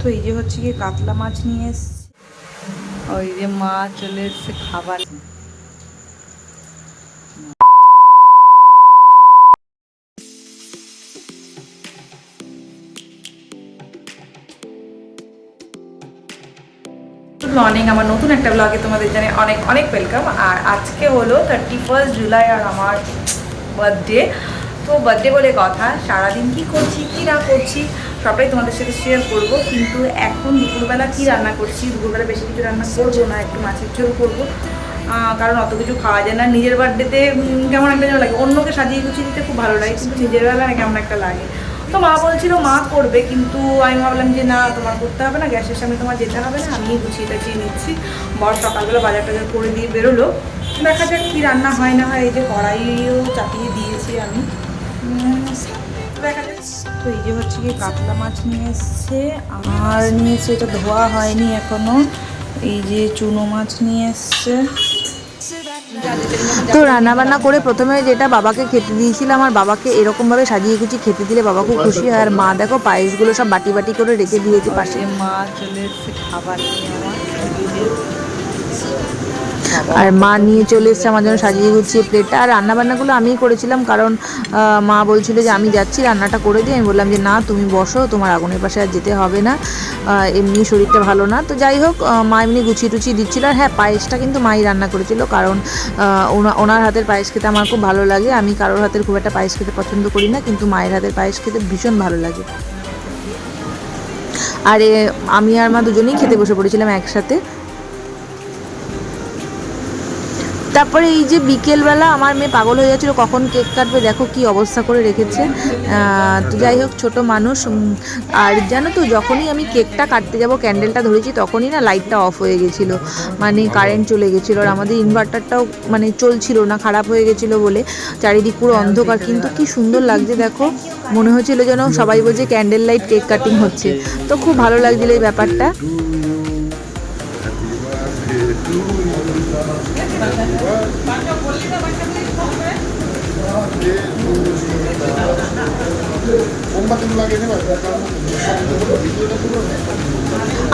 তো এই যে হচ্ছে কি কাতলা মাছ নিয়ে এসছে। ওই যে মা চলে এসছে খাবার। মর্নিং আমার নতুন একটা ব্লগে তোমাদের জানাই অনেক অনেক ওয়েলকাম আর আজকে হলো থার্টি ফার্স্ট জুলাই আর আমার বার্থডে তো বার্থডে বলে কথা, সারাদিন কি করছি, কি না করছি? সবটাই তোমাদের সাথে শেয়ার করব। কিন্তু এখন দুপুরবেলা কি রান্না করছি? দুপুরবেলা বেশি কিছু রান্না করব না, একটু মাছের ঝোল করব। কারণ অত কিছু খাওয়া যায় না। নিজের বার্থডেতে কেমন একটা যেন লাগে। অন্যকে সাজিয়ে গুছিয়ে দিতে খুব ভালো লাগে, কিন্তু নিজের বেলা না কেমন একটা লাগে। তো মা বলছিল, মা করবে। কিন্তু আমি ভাবলাম যে, না, তোমার করতে হবে না, গ্যাসের সামনে তোমার যেতে হবে না আমি গুছিয়ে টাছিয়ে নিচ্ছি। বর সকালবেলা বাজার টাজার করে দিয়ে বেরোলো। দেখা যাক কী রান্না হয় না হয়, এই যে কড়াইও চাপিয়ে দিয়েছি আমি। দেখা যাক। তো এই যে হচ্ছে কি কাতলা মাছ নিয়ে এসছে। আর নিয়েছে এটা ধোয়া হয়নি এখনও। এই যে চুনো মাছ নিয়ে এসছে। তো রান্না বান্না করে প্রথমে যেটা বাবাকে খেতে দিয়েছিলাম আর বাবাকে এরকমভাবে সাজিয়ে গুছিয়ে খেতে দিলে বাবা খুব খুশি হয়। আর মা দেখো পায়েসগুলো সব বাটি বাটি করে রেখে দিয়েছে পাশে। পাশে মা চলে এসছে খাবার নিয়ে। আমার আর মা নিয়ে চলে এসছে আমার জন্য সাজিয়ে গুছিয়ে প্লেটটা আর রান্না বান্নাগুলো আমিই করেছিলাম, কারণ মা বলছিল যে আমি যাচ্ছি, রান্নাটা করে দিই। আমি বললাম যে, না, তুমি বসো, তোমার আগুনের পাশে আর যেতে হবে না। এমনি শরীরটা ভালো না। তো যাই হোক মা এমনি গুছিয়ে টুচিয়ে দিচ্ছিল। আর হ্যাঁ পায়েসটা কিন্তু মাই রান্না করেছিল, কারণ ওনা- ওনার হাতের পায়েস খেতে আমার খুব ভালো লাগে। আমি কারোর হাতের খুব একটা পায়েস খেতে পছন্দ করি না, কিন্তু মায়ের হাতের পায়েস খেতে ভীষণ ভালো লাগে। আর আমি আর মা দুজনেই খেতে বসে পড়েছিলাম একসাথে। তারপরে এই যে বিকেলবেলা আমার মেয়ে পাগল হয়ে যাচ্ছিল, কখন কেক কাটবে দেখো কি অবস্থা করে রেখেছে। তো যাই হোক, ছোটো মানুষ আর জানো তো, যখনই আমি কেকটা কাটতে যাব ক্যান্ডেলটা ধরেছি, তখনই না লাইটটা অফ হয়ে গেছিল। মানে কারেন্ট চলে গেছিল, আর আমাদের ইনভার্টারটাও মানে চলছিল না, খারাপ হয়ে গেছিল বলে। চারিদিক পুরো অন্ধকার, কিন্তু কি সুন্দর লাগছে দেখো। মনে হচ্ছিল যেন সবাই বলছে ক্যান্ডেল লাইট কেক কাটিং হচ্ছে। তো খুব ভালো লাগছিল এই ব্যাপারটা। ಒಂಬತ್ತು ನಿಮಗೆ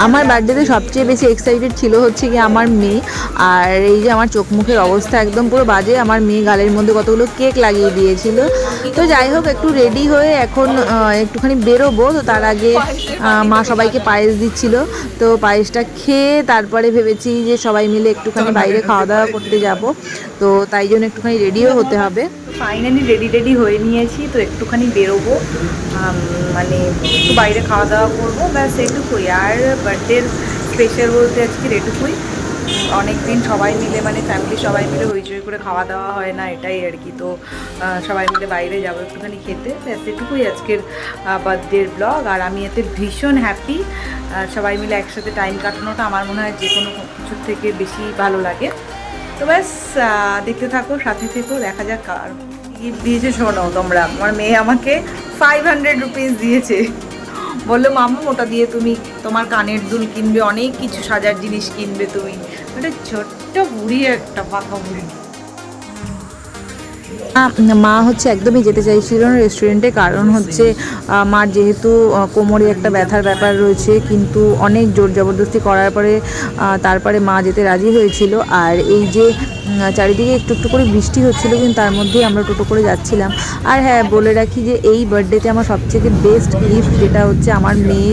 আমার বার্থডেতে সবচেয়ে বেশি এক্সাইটেড ছিল হচ্ছে কি আমার মেয়ে। আর এই যে আমার চোখ মুখের অবস্থা একদম পুরো বাজে, আমার মেয়ে গালের মধ্যে কতগুলো কেক লাগিয়ে দিয়েছিল। তো যাই হোক, একটু রেডি হয়ে এখন একটুখানি বেরোবো। তো তার আগে মা সবাইকে পায়েস দিচ্ছিল। তো পায়েসটা খেয়ে তারপরে ভেবেছি যে সবাই মিলে একটুখানি বাইরে খাওয়া দাওয়া করতে যাব। তো তাই জন্য একটুখানি রেডিও হতে হবে। ফাইনালি রেডি রেডি হয়ে নিয়েছি, তো একটুখানি বেরোবো। মানে একটু বাইরে খাওয়া দাওয়া করব, ব্যাস এটুকুই। আর বার্থডের স্পেশাল বলতে আজকে এটুকুই। অনেক দিন সবাই মিলে মানে ফ্যামিলি সবাই মিলে হইচই করে খাওয়া দাওয়া হয় না, এটাই আর কি। তো সবাই মিলে বাইরে যাব একটুখানি খেতে। ব্যাস এটুকুই আজকের বার্থডের ব্লগ আর আমি এতে ভীষণ হ্যাপি সবাই মিলে একসাথে টাইম কাটানোটা আমার মনে হয় যে কোনো কিছুর থেকে বেশি ভালো লাগে। তো ব্যাস দেখতে থাকো, সাথে থেকো, দেখা যাক কার গিফট দিয়েছে। শোনো তোমরা, আমার মেয়ে আমাকে ফাইভ হান্ড্রেড রুপিস দিয়েছে। বলল, মামু, ওটা দিয়ে তুমি তোমার কানের দুল কিনবে, অনেক কিছু সাজার জিনিস কিনবে তুমি। একটা ছোট্ট বুড়ি একটা পাকা বুড়ি। মা হচ্ছে একদমই যেতে চাইছিল না রেস্টুরেন্টে কারণ হচ্ছে মার যেহেতু কোমরে একটা ব্যথার ব্যাপার রয়েছে, কিন্তু অনেক জোর জবরদস্তি করার পরে তারপরে মা যেতে রাজি হয়েছিল। আর এই যে চারিদিকে একটু একটু করে বৃষ্টি হচ্ছিল, কিন্তু তার মধ্যেই আমরা টোটো করে যাচ্ছিলাম। আর হ্যাঁ বলে রাখি যে, এই বার্থডেতে আমার সবথেকে বেস্ট গিফট যেটা হচ্ছে আমার মেয়ে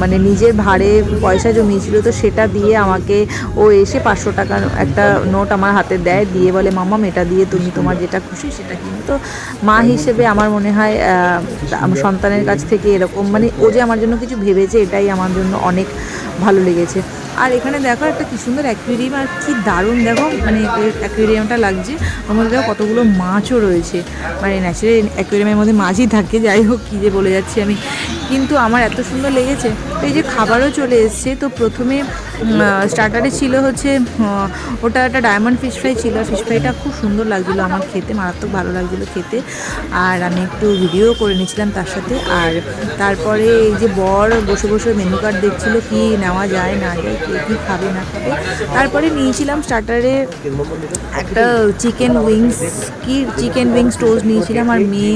মানে নিজের ভাড়ে পয়সা জমিয়েছিল, তো সেটা দিয়ে আমাকে ও এসে পাঁচশো টাকার একটা নোট আমার হাতে দেয়, দিয়ে বলে, মামাম এটা দিয়ে তুমি তোমার যেটা খুশি সেটা কিন্তু মা হিসেবে আমার মনে হয় সন্তানের কাছ থেকে এরকম মানে ও যে আমার জন্য কিছু ভেবেছে এটাই আমার জন্য অনেক ভালো লেগেছে। আর এখানে দেখো একটা কি সুন্দর অ্যাকুয়ারিয়াম আর কি দারুণ দেখো মানে অ্যাকুয়ারিয়ামটা লাগছে। মধ্যে দেখো কতগুলো মাছও রয়েছে। মানে ন্যাচারাল অ্যাকুয়ারিয়ামের মধ্যে মাছই থাকে, যাই হোক কী যে বলে যাচ্ছি আমি। কিন্তু আমার এত সুন্দর লেগেছে। তো এই যে খাবারও চলে এসছে। তো প্রথমে স্টার্টারে ছিল হচ্ছে ওটা একটা ডায়মন্ড ফিশ ফ্রাই ছিল। ফিশ ফ্রাইটা খুব সুন্দর লাগছিল আমার খেতে, মারাত্মক ভালো লাগছিল খেতে। আর আমি একটু ভিডিও করে নিয়েছিলাম তার সাথে। আর তারপরে এই যে বর বসে বসে মেনু কার্ড দেখছিলো কি নেওয়া যায়, না যায় কে খাবে না খাবে। তারপরে নিয়েছিলাম স্টার্টারে একটা চিকেন উইংস কি চিকেন উইংস টোস্ট নিয়েছিলাম। আর মেয়ে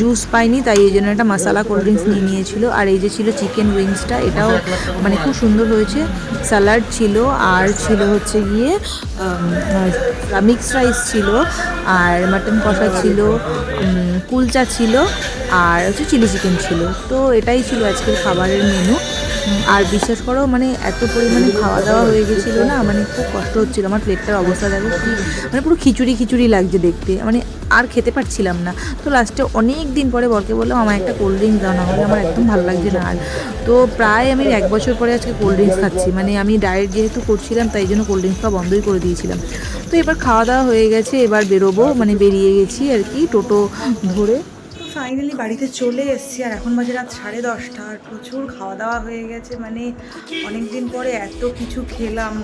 জুস পাইনি তাই এই জন্য একটা মশালা কোল্ড ড্রিঙ্কস নিয়ে নিয়েছিল। আর এই যে ছিল চিকেন উইংসটা এটাও মানে খুব সুন্দর হয়েছে। স্যালাড ছিল, আর ছিল হচ্ছে গিয়ে মিক্স রাইস ছিল, আর মাটন কষা ছিল কুলচা ছিল, আর হচ্ছে চিলি চিকেন ছিল। তো এটাই ছিল আজকের খাবারের মেনু আর বিশ্বাস করো মানে এত পরিমাণে খাওয়া দাওয়া হয়ে গেছিল না মানে খুব কষ্ট হচ্ছিল। আমার প্লেটটার অবস্থা দেখো মানে পুরো খিচুড়ি খিচুড়ি লাগছে দেখতে। মানে আর খেতে পারছিলাম না। তো লাস্টে অনেক দিন পরে বরকে বললাম আমার একটা কোল্ড ড্রিঙ্কস দাও, না হলে আমার একদম ভালো লাগছে না আর। তো প্রায় আমি এক বছর পরে আজকে কোল্ড ড্রিঙ্কস খাচ্ছি। মানে আমি ডায়েট যেহেতু করছিলাম, তাই জন্য কোল্ড ড্রিঙ্কস খাওয়া বন্ধই করে দিয়েছিলাম তো এবার খাওয়া দাওয়া হয়ে গেছে, এবার বেরোবো মানে বেরিয়ে গেছি আর কি টোটো ধরে। ফাইনালি বাড়িতে চলে এসেছি আর এখন বাজে রাত সাড়ে দশটা আর প্রচুর খাওয়া দাওয়া হয়ে গেছে। মানে অনেক দিন পরে এত কিছু খেলাম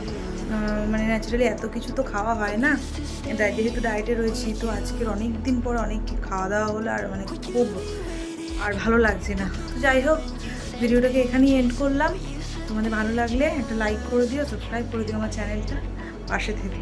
মানে ন্যাচারালি এত কিছু তো খাওয়া হয় না। যেহেতু ডায়েটে রয়েছি, তো আজকের অনেক দিন পরে অনেক খাওয়া দাওয়া হলো আর মানে খুব আর ভালো লাগছে না। তো যাই হোক ভিডিওটাকে এখানেই এন্ড করলাম। তোমাদের ভালো লাগলে একটা লাইক করে দিও সাবস্ক্রাইব করে দিও আমার চ্যানেলটা পাশে থেকে